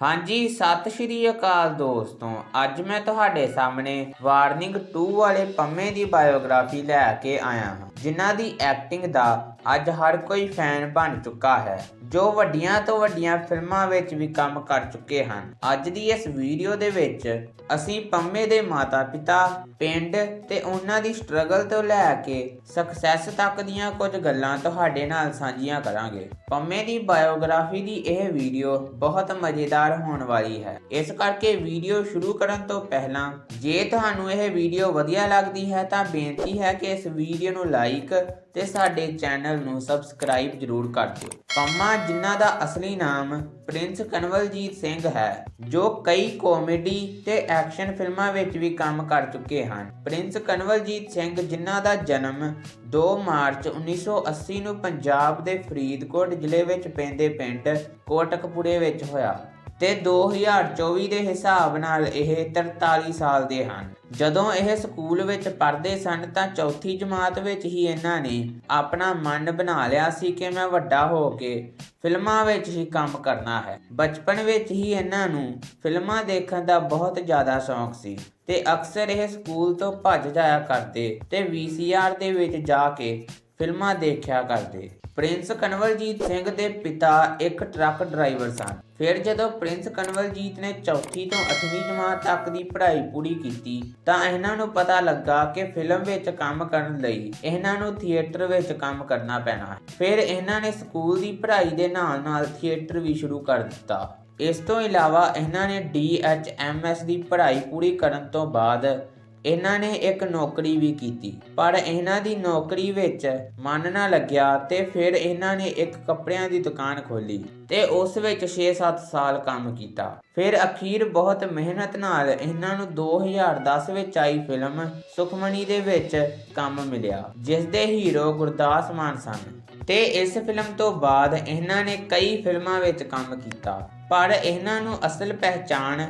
ਹਾਂਜੀ, ਸਤਿ ਸ਼੍ਰੀ ਅਕਾਲ ਦੋਸਤੋ। ਅੱਜ ਮੈਂ ਤੁਹਾਡੇ ਸਾਹਮਣੇ ਵਾਰਨਿੰਗ 2 ਵਾਲੇ ਪੰਮੇ ਦੀ ਬਾਇਓਗ੍ਰਾਫੀ ਲੈ ਕੇ ਆਇਆ ਹਾਂ, ਜਿਨ੍ਹਾਂ ਦੀ ਐਕਟਿੰਗ ਦਾ ਅੱਜ ਹਰ ਕੋਈ ਫੈਨ ਬਣ ਚੁੱਕਾ ਹੈ, ਜੋ ਵੱਡੀਆਂ ਤੋਂ ਵੱਡੀਆਂ ਫਿਲਮਾਂ ਵਿੱਚ ਵੀ ਕੰਮ ਕਰ ਚੁੱਕੇ ਹਨ। ਅੱਜ ਦੀ ਇਸ ਵੀਡੀਓ ਦੇ ਵਿੱਚ ਅਸੀਂ ਪੰਮੇ ਦੇ ਮਾਤਾ-ਪਿਤਾ, ਪਿੰਡ ਤੇ ਉਹਨਾਂ ਦੀ ਸਟਰਗਲ ਤੋਂ ਲੈ ਕੇ ਸਕਸੈਸ ਤੱਕ ਦੀਆਂ ਕੁਝ ਗੱਲਾਂ ਤੁਹਾਡੇ ਨਾਲ ਸਾਂਝੀਆਂ ਕਰਾਂਗੇ। ਪੰਮੇ ਦੀ ਬਾਇਓਗ੍ਰਾਫੀ ਦੀ ਇਹ ਵੀਡੀਓ ਬਹੁਤ ਮਜ਼ੇਦਾਰ ਹੋਣ ਵਾਲੀ ਹੈ। ਇਸ ਕਰਕੇ ਵੀਡੀਓ ਸ਼ੁਰੂ ਕਰਨ ਤੋਂ ਪਹਿਲਾਂ ਜੇ ਤੁਹਾਨੂੰ ਇਹ ਵੀਡੀਓ ਵਧੀਆ ਲੱਗਦੀ ਹੈ ਤਾਂ ਬੇਨਤੀ ਹੈ ਕਿ ਇਸ ਵੀਡੀਓ ਨੂੰ ਲਾਈਕ ਤੇ ਸਾਡੇ ਚੈਨਲ ਨੂੰ ਸਬਸਕ੍ਰਾਈਬ ਜਰੂਰ ਕਰ ਦਿਓ। ਪੰਮਾ ਜਿਨ੍ਹਾਂ ਦਾ ਅਸਲੀ ਨਾਮ ਪ੍ਰਿੰਸ ਕਨਵਲਜੀਤ ਸਿੰਘ ਹੈ, ਜੋ ਕਈ ਕਾਮੇਡੀ ਤੇ ਐਕਸ਼ਨ ਫਿਲਮਾਂ ਵਿੱਚ ਵੀ ਕੰਮ ਕਰ ਚੁੱਕੇ ਹਨ। ਪ੍ਰਿੰਸ ਕਨਵਲਜੀਤ ਸਿੰਘ ਜਿਨ੍ਹਾਂ ਦਾ ਜਨਮ 2 ਮਾਰਚ 1980 ਨੂੰ ਪੰਜਾਬ ਦੇ ਫਰੀਦਕੋਟ ਜ਼ਿਲ੍ਹੇ ਵਿੱਚ ਪੈਂਦੇ ਪਿੰਡ ਕੋਟਕਪੂਰੇ ਵਿੱਚ ਹੋਇਆ। ਤੇ 2024 ਦੇ ਹਿਸਾਬ ਨਾਲ ਇਹ 43 ਸਾਲ ਦੇ ਹਨ। ਜਦੋਂ ਇਹ ਸਕੂਲ ਵਿੱਚ ਪੜ੍ਹਦੇ ਸਨ ਤਾਂ ਚੌਥੀ ਜਮਾਤ ਵਿੱਚ ਹੀ ਇਹਨਾਂ ਨੇ ਆਪਣਾ ਮਨ ਬਣਾ ਲਿਆ ਸੀ ਕਿ ਮੈਂ ਵੱਡਾ ਹੋ ਕੇ ਫਿਲਮਾਂ ਵਿੱਚ ਹੀ ਕੰਮ ਕਰਨਾ ਹੈ। ਬਚਪਨ ਵਿੱਚ ਹੀ ਇਹਨਾਂ ਨੂੰ ਫਿਲਮਾਂ ਦੇਖਣ ਦਾ ਬਹੁਤ ਜ਼ਿਆਦਾ ਸ਼ੌਂਕ ਸੀ ਤੇ ਅਕਸਰ ਇਹ ਸਕੂਲ ਤੋਂ ਭੱਜ ਜਾਇਆ ਕਰਦੇ ਤੇ VCR ਦੇ ਵਿੱਚ ਜਾ ਕੇ ਫਿਲਮਾਂ ਦੇਖਿਆ ਕਰਦੇ। ਪ੍ਰਿੰਸ ਕਨਵਲਜੀਤ ਸਿੰਘ ਦੇ ਪਿਤਾ ਇੱਕ ਟਰੱਕ ਡਰਾਈਵਰ ਸਨ। ਫਿਰ ਜਦੋਂ ਪ੍ਰਿੰਸ ਕਨਵਲਜੀਤ ਨੇ ਚੌਥੀ ਤੋਂ 8ਵੀਂ ਜਮਾਤ ਤੱਕ ਦੀ ਪੜ੍ਹਾਈ ਪੂਰੀ ਕੀਤੀ, ਤਾਂ ਇਹਨਾਂ ਨੂੰ ਪਤਾ ਲੱਗਾ ਕਿ ਫਿਲਮ ਵਿੱਚ ਕੰਮ ਕਰਨ ਲਈ ਇਹਨਾਂ ਨੂੰ ਥੀਏਟਰ ਵਿੱਚ ਕੰਮ ਕਰਨਾ ਪੈਣਾ ਹੈ। ਫਿਰ ਇਹਨਾਂ ਨੇ ਸਕੂਲ ਦੀ ਪੜ੍ਹਾਈ ਦੇ ਨਾਲ-ਨਾਲ ਥੀਏਟਰ ਵੀ ਸ਼ੁਰੂ ਕਰ ਦਿੱਤਾ। ਇਸ ਤੋਂ ਇਲਾਵਾ ਇਹਨਾਂ ਨੇ DHMS ਦੀ ਪੜ੍ਹਾਈ ਪੂਰੀ ਕਰਨ ਤੋਂ ਬਾਅਦ ਇਹਨਾਂ ਨੇ ਇੱਕ ਨੌਕਰੀ ਵੀ ਕੀਤੀ, ਪਰ ਇਹਨਾਂ ਦੀ ਨੌਕਰੀ ਵਿੱਚ ਮਨ ਨਾ ਲੱਗਿਆ ਤੇ ਫਿਰ ਇਹਨਾਂ ਨੇ ਇੱਕ ਕੱਪੜਿਆਂ ਦੀ ਦੁਕਾਨ ਖੋਲੀ ਤੇ ਉਸ ਵਿੱਚ 6-7 ਸਾਲ ਕੰਮ ਕੀਤਾ। ਫਿਰ ਅਖੀਰ ਬਹੁਤ ਮਿਹਨਤ ਨਾਲ ਇਹਨਾਂ ਨੂੰ 2010 ਵਿੱਚ ਆਈ ਫਿਲਮ ਸੁਖਮਣੀ ਦੇ ਵਿੱਚ ਕੰਮ ਮਿਲਿਆ, ਜਿਸ ਦੇ ਹੀਰੋ ਗੁਰਦਾਸ ਮਾਨ ਸਨ। ਤੇ ਇਸ ਫਿਲਮ ਤੋਂ ਬਾਅਦ ਇਹਨਾਂ ਨੇ ਕਈ ਫਿਲਮਾਂ ਵਿੱਚ ਕੰਮ ਕੀਤਾ, ਪਰ ਇਹਨਾਂ ਨੂੰ ਅਸਲ ਪਹਿਚਾਣ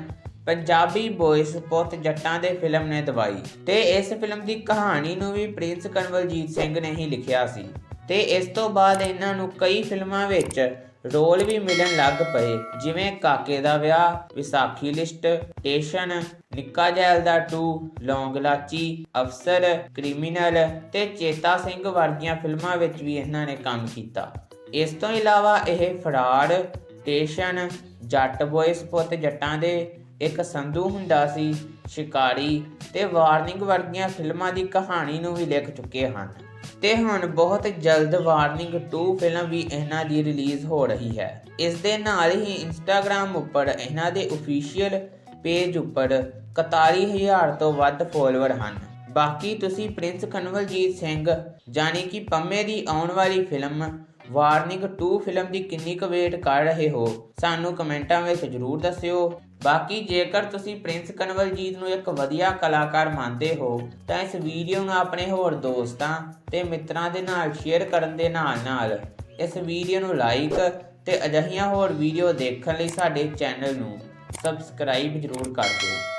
ਪੰਜਾਬੀ ਬॉयਜ਼ ਪੁੱਤ ਜੱਟਾਂ ਦੇ ਫਿਲਮ ਨੇ ਦਵਾਈ ਤੇ ਇਸ ਫਿਲਮ ਦੀ ਕਹਾਣੀ ਨੂੰ ਵੀ ਪ੍ਰਿੰਸ ਕਨਵਲਜੀਤ ਸਿੰਘ ਨੇ ਹੀ ਲਿਖਿਆ ਸੀ। ਤੇ ਇਸ ਤੋਂ ਬਾਅਦ ਇਹਨਾਂ ਨੂੰ ਕਈ ਫਿਲਮਾਂ ਵਿੱਚ ਰੋਲ ਵੀ ਮਿਲਣ ਲੱਗ ਪਏ, ਜਿਵੇਂ ਕਾਕੇ ਦਾ ਵਿਆਹ, ਵਿਸਾਖੀ ਲਿਸਟ ਸਟੇਸ਼ਨ ਨਿੱਕਾ ਜੈਲਦਾ 2 ਲੌਂਗ ਲਾਚੀ, ਅਫਸਰ, ਕ੍ਰਿਮੀਨਲ ਤੇ ਚੇਤਾ ਸਿੰਘ ਵਰਗੀਆਂ ਫਿਲਮਾਂ ਵਿੱਚ ਵੀ ਇਹਨਾਂ ਨੇ ਕੰਮ ਕੀਤਾ। ਇਸ ਤੋਂ ਇਲਾਵਾ ਇਹ ਫਰਾਡ, ਟੇਸ਼ਨ, ਜੱਟ ਬੋਇਸ ਪੁੱਤ ਜੱਟਾਂ ਦੇ ਇੱਕ ਸੰਧੂ ਹੁੰਦਾ ਸੀ, ਸ਼ਿਕਾਰੀ ਤੇ ਵਾਰਨਿੰਗ ਵਰਗੀਆਂ ਫਿਲਮਾਂ ਦੀ ਕਹਾਣੀ ਨੂੰ ਵੀ ਲਿਖ ਚੁੱਕੇ ਹਨ। ਤੇ ਹੁਣ ਬਹੁਤ ਜਲਦ ਵਾਰਨਿੰਗ 2 ਫਿਲਮ ਵੀ ਇਹਨਾਂ ਦੀ ਰਿਲੀਜ਼ ਹੋ ਰਹੀ ਹੈ। ਇਸ ਦੇ ਨਾਲ ਹੀ ਇੰਸਟਾਗ੍ਰam ਉੱਪਰ ਇਹਨਾਂ ਦੇ ਅਫੀਸ਼ੀਅਲ ਪੇਜ ਉੱਪਰ 41000 ਤੋਂ ਵੱਧ ਫੋਲੋਅਰ ਹਨ। ਬਾਕੀ ਤੁਸੀਂ ਪ੍ਰਿੰਸ ਕਨਵਲਜੀਤ ਸਿੰਘ ਜਾਨੀ ਕਿ ਪੰਮੇ ਦੀ ਆਉਣ ਵਾਲੀ ਫਿਲਮ ਵਾਰਨਿੰਗ 2 ਫਿਲਮ ਦੀ ਕਿੰਨੀ ਕੁ ਵੇਟ ਕਰ ਰਹੇ ਹੋ? ਸਾਨੂੰ ਕਮੈਂਟਾਂ ਵਿੱਚ ਜਰੂਰ ਦੱਸਿਓ। ਬਾਕੀ ਜੇਕਰ ਤੁਸੀਂ ਪ੍ਰਿੰਸ ਕਨਵਲਜੀਤ ਨੂੰ ਇੱਕ ਵਧੀਆ ਕਲਾਕਾਰ ਮੰਨਦੇ ਹੋ, ਤਾਂ ਇਸ ਵੀਡੀਓ ਨੂੰ ਆਪਣੇ ਹੋਰ ਦੋਸਤਾਂ ਤੇ ਮਿੱਤਰਾਂ ਦੇ ਨਾਲ ਸ਼ੇਅਰ ਕਰਨ ਦੇ ਨਾਲ-ਨਾਲ ਇਸ ਵੀਡੀਓ ਨੂੰ ਲਾਈਕ ਤੇ ਅਜਿਹੀਆਂ ਹੋਰ ਵੀਡੀਓ ਦੇਖਣ ਲਈ ਸਾਡੇ ਚੈਨਲ ਨੂੰ ਸਬਸਕ੍ਰਾਈਬ ਜਰੂਰ ਕਰ ਦਿਓ।